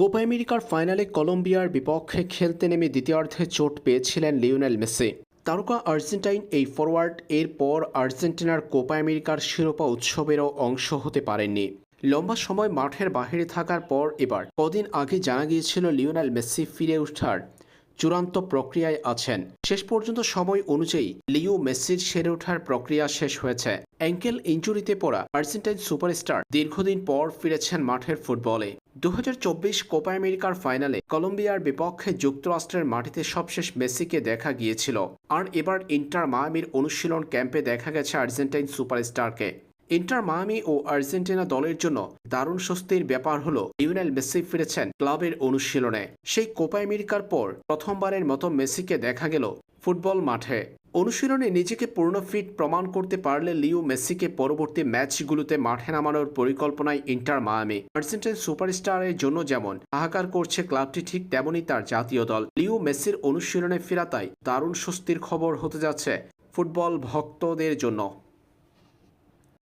Copa আমেরিকার ফাইনালে কলম্বিয়ার বিপক্ষে খেলতে নেমে দ্বিতীয়ার্ধে চোট পেয়েছিলেন লিওনেল মেসি। তারকা আর্জেন্টাইন এই ফরওয়ার্ড এরপর আর্জেন্টিনার কোপা আমেরিকার শিরোপা উৎসবেরও অংশ হতে পারেননি। লম্বা সময় মাঠের বাহিরে থাকার পর এবার কদিন আগে জানা গিয়েছিল লিওনেল মেসি ফিরে ওঠার চূড়ান্ত প্রক্রিয়ায় আছেন। শেষ পর্যন্ত সময় অনুযায়ী লিও মেসির সেরে ওঠার প্রক্রিয়া শেষ হয়েছে। অ্যাঙ্কেল ইঞ্জুরিতে পড়া আর্জেন্টাইন সুপারস্টার দীর্ঘদিন পর ফিরেছেন মাঠের ফুটবলে। দু কোপা আমেরিকার ফাইনালে কলম্বিয়ার বিপক্ষে যুক্তরাষ্ট্রের মাটিতে সবশেষ মেসিকে দেখা গিয়েছিল। আর এবার ইন্টার মায়ামির অনুশীলন ক্যাম্পে দেখা গেছে আর্জেন্টাইন সুপারস্টারকে। ইন্টার মায়ামি ও আর্জেন্টিনা দলের জন্য দারুণ স্বস্তির ব্যাপার হলো লিওনেল মেসি ফিরেছেন ক্লাবের অনুশীলনে। সেই কোপা আমেরিকার পর প্রথমবারের মতো মেসিকে দেখা গেল ফুটবল মাঠে। অনুশীলনে নিজেকে পূর্ণ ফিট প্রমাণ করতে পারলে লিও মেসিকে পরবর্তী ম্যাচগুলোতে মাঠে নামানোর পরিকল্পনায় ইন্টার মায়ামি। আর্জেন্টাইন সুপারস্টারের জন্য যেমন হাহাকার করছে ক্লাবটি, ঠিক তেমনই তার জাতীয় দল। লিও মেসির অনুশীলনে ফেরাতাই দারুণ স্বস্তির খবর হতে যাচ্ছে ফুটবল ভক্তদের জন্য।